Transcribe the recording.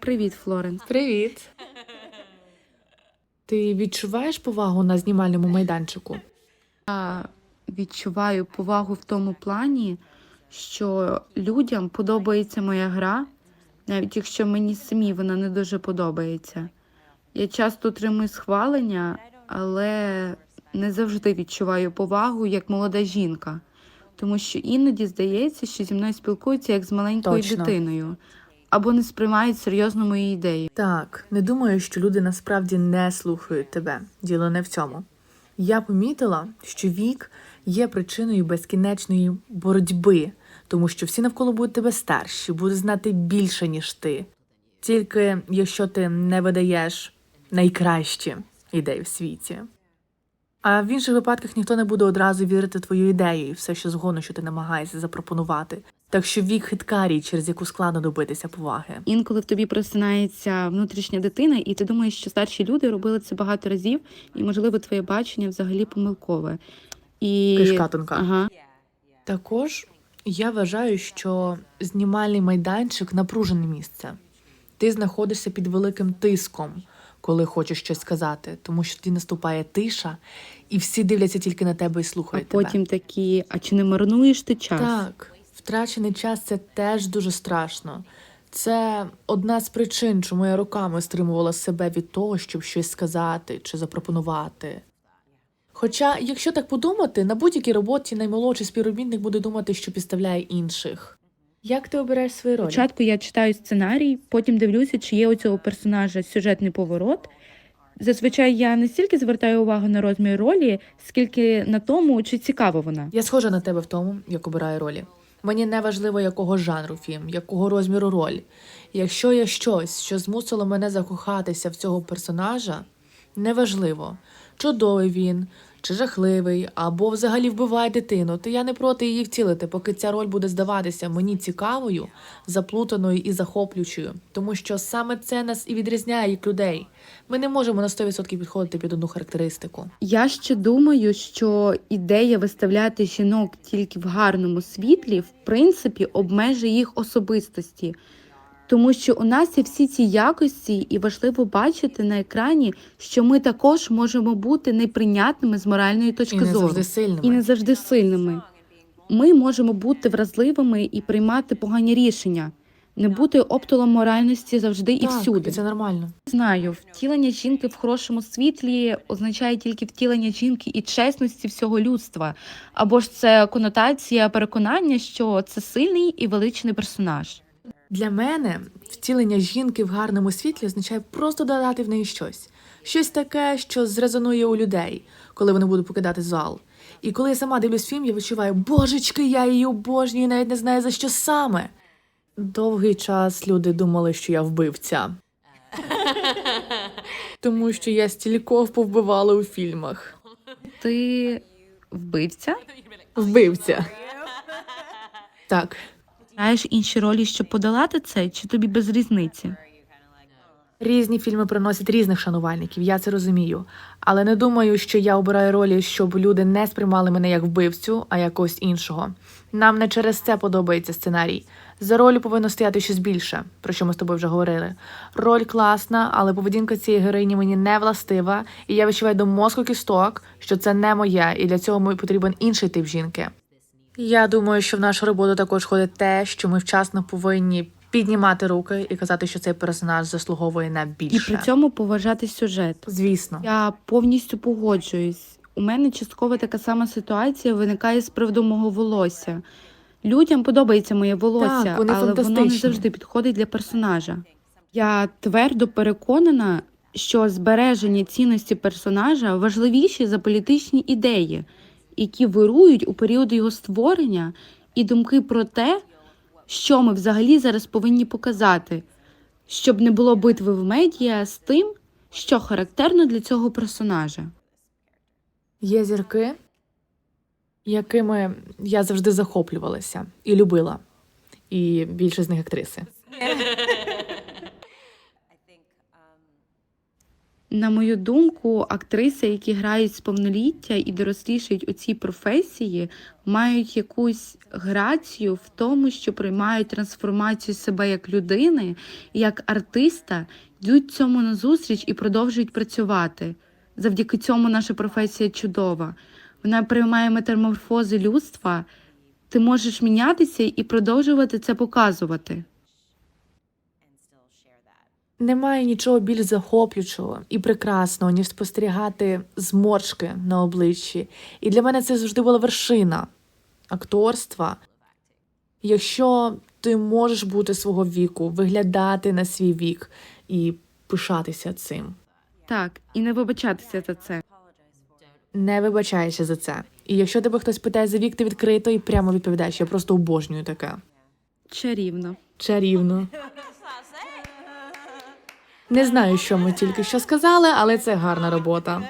Привіт, Флоренс. Привіт. Ти відчуваєш повагу на знімальному майданчику? Я відчуваю повагу в тому плані, що людям подобається моя гра, навіть якщо мені самі вона не дуже подобається. Я часто отримую схвалення, але не завжди відчуваю повагу як молода жінка, тому що іноді здається, що зі мною спілкуються як з маленькою Точно. дитиною, або не сприймають серйозно мої ідеї. Так, не думаю, що люди насправді не слухають тебе. Діло не в цьому. Я помітила, що вік є причиною безкінечної боротьби, тому що всі навколо будуть тебе старші, будуть знати більше, ніж ти. Тільки якщо ти не видаєш найкращі ідеї в світі. А в інших випадках ніхто не буде одразу вірити твою ідею і все, що згодно, що ти намагаєшся запропонувати. Так що вік хитка річ, через яку складно добитися поваги. Інколи в тобі просинається внутрішня дитина, і ти думаєш, що старші люди робили це багато разів, і можливо твоє бачення взагалі помилкове. І Кишка тонка. Ага. Також я вважаю, що знімальний майданчик напружене місце. Ти знаходишся під великим тиском, коли хочеш щось сказати, тому що тоді наступає тиша, і всі дивляться тільки на тебе і А слухають тебе. потім такі, а чи не марнуєш ти час? Так, втрачений час це теж дуже страшно. Це одна з причин, чому я роками стримувала себе від того, щоб щось сказати чи запропонувати. Хоча, якщо так подумати, на будь-якій роботі наймолодший співробітник буде думати, що підставляє інших. Як ти обираєш свої ролі? Спочатку я читаю сценарій, потім дивлюся, чи є у цього персонажа сюжетний поворот. Зазвичай я не стільки звертаю увагу на розмір ролі, скільки на тому, чи цікава вона. Я схожа на тебе в тому, як обираю ролі. Мені не важливо, якого жанру фільм, якого розміру роль. Якщо є щось, що змусило мене закохатися в цього персонажа, неважливо, чудовий він, чи жахливий, або взагалі вбиває дитину, то я не проти її втілити, поки ця роль буде здаватися мені цікавою, заплутаною і захоплюючою, тому що саме це нас і відрізняє як людей. Ми не можемо на 100% підходити під одну характеристику. Я ще думаю, що ідея виставляти жінок тільки в гарному світлі, в принципі, обмежує їх особистості. Тому що у нас є всі ці якості, і важливо бачити на екрані, що ми також можемо бути неприйнятними з моральної точки І не зору завжди сильними. і не завжди сильними. Ми можемо бути вразливими і приймати погані рішення, не бути оптолом моральності завжди і всюди. це нормально. Знаю, втілення жінки в хорошому світлі означає тільки втілення жінки і чесності всього людства. Або ж це конотація переконання, що це сильний і величний персонаж. Для мене втілення жінки в гарному світлі означає просто додати в неї щось. Щось таке, що зрезонує у людей, коли вони будуть покидати зал. І коли я сама дивлюсь фільм, я відчуваю, божечки, я її обожнюю, навіть не знаю за що саме. Довгий час люди думали, що я вбивця. Тому що я стількох повбивала у фільмах. Ти вбивця? Вбивця. Так, Знаєш інші ролі, щоб подолати це, чи тобі без різниці? Різні фільми приносять різних шанувальників, я це розумію. Але не думаю, що я обираю ролі, щоб люди не сприймали мене як вбивцю, а як когось іншого. Нам не через це подобається сценарій. За ролью повинно стояти щось більше, про що ми з тобою вже говорили. Роль класна, але поведінка цієї героїні мені не властива, і я відчуваю до мозку кісток, що це не моє, і для цього мені потрібен інший тип жінки. Я думаю, що в нашу роботу також входить те, що ми вчасно повинні піднімати руки і казати, що цей персонаж заслуговує на І при цьому поважати сюжет. Звісно. Я повністю погоджуюсь. У мене частково така сама ситуація виникає з приводу мого волосся. Людям подобається моє волосся, Так, вони але воно не завжди підходить для персонажа. Я твердо переконана, що збереження цінності персонажа важливіші за політичні ідеї, які вирують у період його створення, і думки про те, що ми взагалі зараз повинні показати, щоб не було битви в медіа з тим, що характерно для цього персонажа. Є зірки, якими я завжди захоплювалася і любила. І більше з них актриси. На мою думку, актриси, які грають з повноліття і дорослішають у цій професії, мають якусь грацію в тому, що приймають трансформацію себе як людини, як артиста, йдуть цьому назустріч і продовжують працювати. Завдяки цьому наша професія чудова. Вона приймає метаморфози людства. Ти можеш мінятися і продовжувати це показувати. Немає нічого більш захоплюючого і прекрасного, ніж спостерігати зморшки на обличчі. І для мене це завжди була вершина акторства. Якщо ти можеш бути свого віку, виглядати на свій вік і пишатися цим. Так, і не вибачатися за це. Не вибачайся за це. І якщо тебе хтось питає за вік, ти відкрито і прямо відповідаєш. Я просто обожнюю таке. Чарівно. Чарівно. Не знаю, що ми тільки що сказали, але це гарна робота.